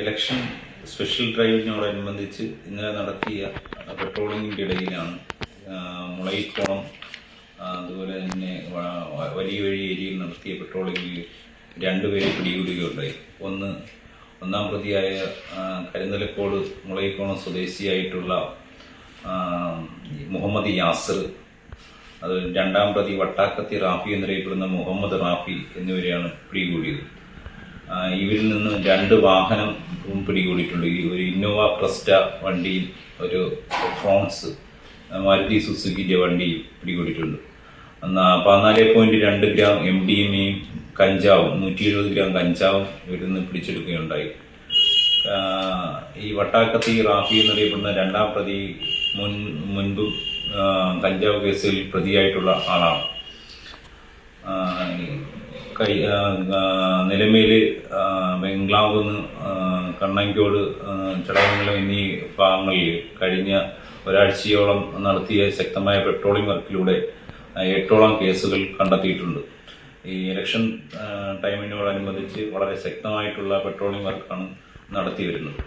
Election special ഡ്രൈവിനോടനുബന്ധിച്ച് ഇന്നലെ നടത്തിയ പെട്രോളിങ്ങിന്റെ ഇടയിലാണ് മുളയിക്കോണം അതുപോലെ തന്നെ വലിയ വഴി ഏരിയയിൽ നടത്തിയ പെട്രോളിങ്ങിൽ രണ്ടുപേരെ പിടികൂടുകയുണ്ടായി. ഒന്ന് ഒന്നാം പ്രതിയായ കരിന്തലക്കോട് മുളയിക്കോണം സ്വദേശിയായിട്ടുള്ള മുഹമ്മദ് യാസർ അത് രണ്ടാം പ്രതി വട്ടാക്കത്തി റാഫി എന്നറിയപ്പെടുന്ന മുഹമ്മദ് റാഫി എന്നിവരെയാണ് പിടികൂടിയത്. ഇവരിൽ നിന്ന് രണ്ട് വാഹനം പിടികൂടിയിട്ടുണ്ട്. ഈ ഒരു ഇന്നോവ ക്രസ്റ്റ വണ്ടിയിൽ ഒരു ഫ്രോൺസ് മാരുതി സുസുക്കിന്റെ വണ്ടി പിടികൂടിയിട്ടുണ്ട്. പതിനാല് പോയിന്റ് രണ്ട് ഗ്രാം എം ഡി എം എയും കഞ്ചാവും നൂറ്റി എഴുപത് ഗ്രാം കഞ്ചാവും ഇവരിൽ നിന്ന് പിടിച്ചെടുക്കുകയുണ്ടായി. ഈ വട്ടാക്കത്തി റാഫി എന്നറിയപ്പെടുന്ന രണ്ടാം പ്രതി മുൻ മുൻപും കഞ്ചാവ് കേസിൽ പ്രതിയായിട്ടുള്ള ആളാണ്. കൈ നിലമേൽ വെങ്ക്ലാവുന്ന് കണ്ണങ്കോട് ചടങ്ങുകളും എന്നീ ഭാഗങ്ങളിൽ കഴിഞ്ഞ ഒരാഴ്ചയോളം നടത്തിയ ശക്തമായ പെട്രോളിംഗ് വർക്കിലൂടെ എട്ടോളം കേസുകൾ കണ്ടെത്തിയിട്ടുണ്ട്. ഈ ഇലക്ഷൻ ടൈമിനോടനുബന്ധിച്ച് വളരെ ശക്തമായിട്ടുള്ള പെട്രോളിംഗ് വർക്കാണ് നടത്തി വരുന്നത്